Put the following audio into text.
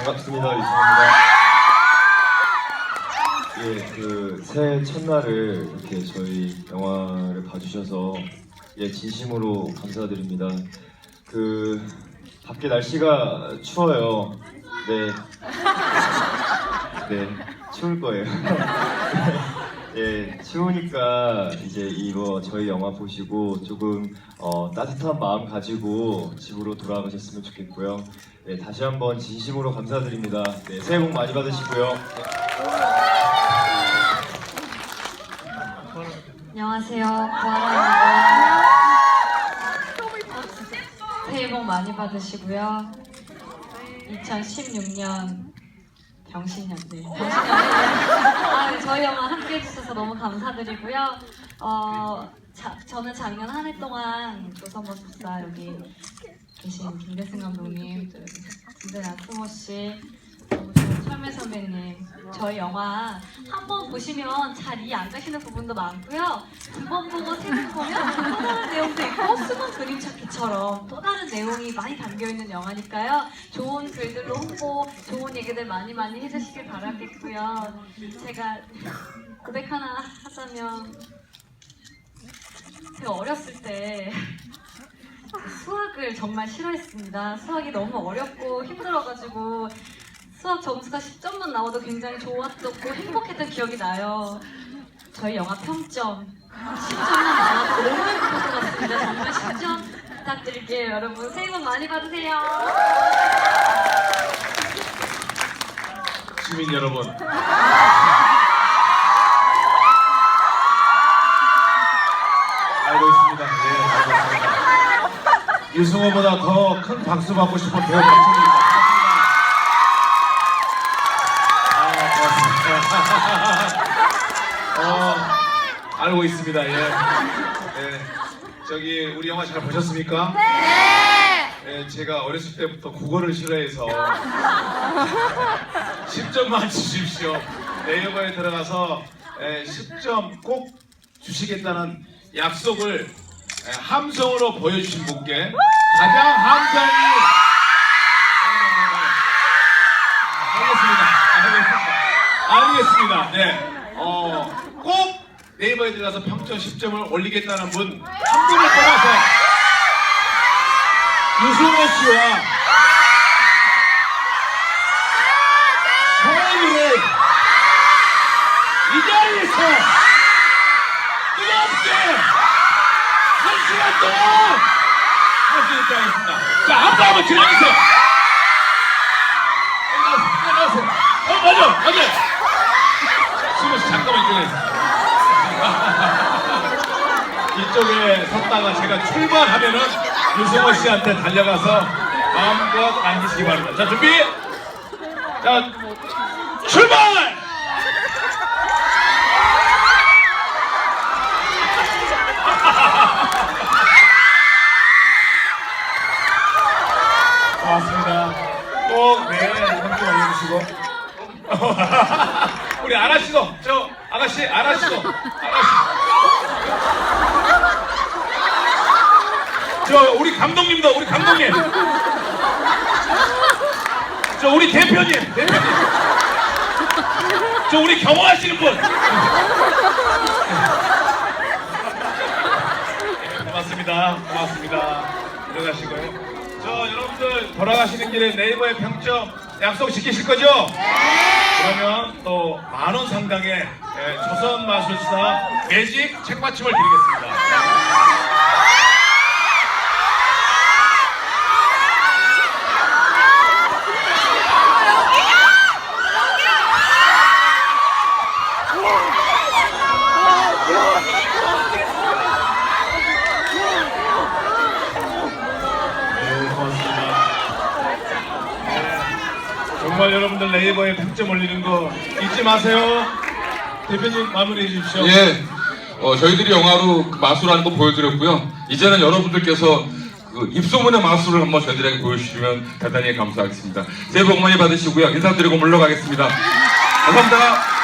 반갑습니다. 이승입니다. 예, 그 새해 첫날을 이렇게 저희 영화를 봐주셔서 예 진심으로 감사드립니다. 그 밖에 날씨가 추워요. 네, 네 추울 거예요. 예, 추우니까 이제 이거 저희 영화 보시고 조금 어, 따뜻한 마음 가지고 집으로 돌아가셨으면 좋겠고요. 네, 다시 한번 진심으로 감사드립니다. 네, 새해 복 많이 받으시고요. 안녕하세요. 구하라입니다. 새해 복 많이 받으시고요. 2016년 병신년, 네. 병신년. 아, 저희 영화 함께 해주셔서 너무 감사드리고요. 어, 자, 저는 작년 한 해 동안 조선버스사 여기 계신 김대승 감독님, 김대나 수모 씨, 철매 선배님, 저희 영화 한 번 보시면 잘 이해 안 가시는 부분도 많고요. 두 번 보고 세 번 보면 또 다른 내용도 있고 수분 그림 찾기처럼 또 다른 내용이 많이 담겨 있는 영화니까요. 좋은 글들로 홍보, 좋은 얘기들 많이 많이 해주시길 바라겠고요. 제가 고백 하나 하자면 제가 어렸을 때 수학을 정말 싫어했습니다. 수학이 너무 어렵고 힘들어가지고 수학 점수가 10점만 나와도 굉장히 좋았었고 행복했던 기억이 나요. 저희 영화 평점 10점만 나와도 너무 행복할 것 같습니다. 정말 10점 부탁드릴게요. 여러분 새해 복 많이 받으세요. 시민 여러분. 알고 있습니다. 네, 알고 있습니다. 유승호보다 더 큰 박수 받고 싶은 배우 박준입니다. 아, 고맙습니다. 어, 알고 있습니다. 예. 네. 저기 우리 영화 잘 보셨습니까? 네, 제가 어렸을 때부터 국어를 싫어해서 10점만 주십시오. 네이버에 들어가서 에, 10점 꼭 주시겠다는 약속을 에, 함성으로 보여주신 분께 가장 함성이 알겠습니다. 네. 어, 꼭 네이버에 들어가서 평점 10점을 올리겠다는 분 한 분을 뽑아서 유승호 씨와 정원이를 이 자리에서 뜨겁게 한 시간 동안 할수 있도록 하겠습니다. 자, 앞서 한번 지나주세요. 어, 맞아, 맞아. 수모 씨 잠깐만 이쪽에. 이쪽에 섰다가 제가 출발하면은 유승호 씨한테 달려가서 마음껏 앉으시기 바랍니다. 자, 준비! 자, 출발! 고맙습니다. 꼭, 네, 함께 올려주시고. 우리 아라 씨도, 저, 아가씨, 아라 씨도, 아라 씨. 저, 우리 감독님도, 우리 감독님. 저, 우리 대표님, 대표님. 저, 우리 경호하시는 분. 네, 고맙습니다. 고맙습니다. 일어나시고요. 저 여러분들 돌아가시는 길에 네이버에 평점 약속 지키실 거죠? 그러면 또 만 원 상당의 예, 조선 마술사 매직 책받침을 드리겠습니다. 네, 고맙습니다. 네, 정말 여러분들 네이버에 평점 올리는 거 잊지 마세요. 대표님 마무리해 주십시오. 예, 어, 저희들이 영화로 그 마술하는 거 보여드렸고요. 이제는 여러분들께서 그 입소문의 마술을 한번 저희들에게 보여주시면 대단히 감사하겠습니다. 새해 복 많이 받으시고요. 인사드리고 물러가겠습니다. 감사합니다.